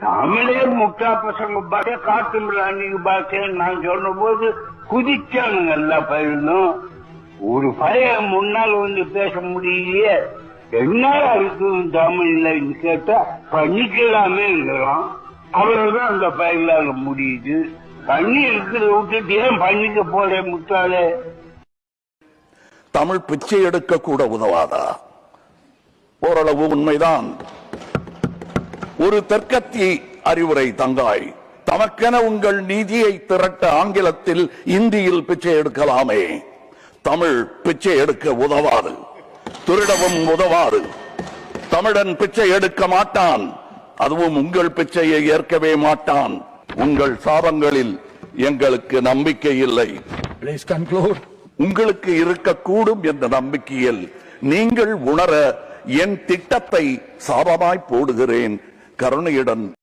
தமிழே முட்டா பசங்க பாஷை காட்டு மிராண்டிக்கு பாஷைன்னு நான் சொன்ன போது குதிச்சானுங்க எல்லா பயிலும். ஒரு பையன் முன்னால் வந்து பேச முடியலையே. என்ன இருக்கு தமிழ்லன்னு கேட்டா பண்ணிக்கலாமேங்கிறான் அவ்வளவுதான் அந்த பயிலால முடியுது. பண்ணி இருக்கிறத விட்டுட்டு ஏன் பண்ணிக்க போறேன் முட்டாளே? தமிழ் பிச்சை எடுக்க கூட உதவாதா? ஓரளவு உண்மைதான். ஒரு தெற்கத்தி அறிவுரை தங்காய் தமக்கென உங்கள் நீதியை திரட்ட ஆங்கிலத்தில் இந்தியில் பிச்சை எடுக்கலாமே. தமிழ் பிச்சை எடுக்க உதவாது. திருடவும் உதவாது. தமிழன் பிச்சை எடுக்க மாட்டான். அதுவும் உங்கள் பிச்சையை ஏற்கவே மாட்டான். உங்கள் சாபங்களில் எங்களுக்கு நம்பிக்கை இல்லை. உங்களுக்கு இருக்கக்கூடும் என்ற நம்பிக்கையில் நீங்கள் உணர என் திட்டத்தை சாபமாய் போடுகிறேன். கருணையுடன்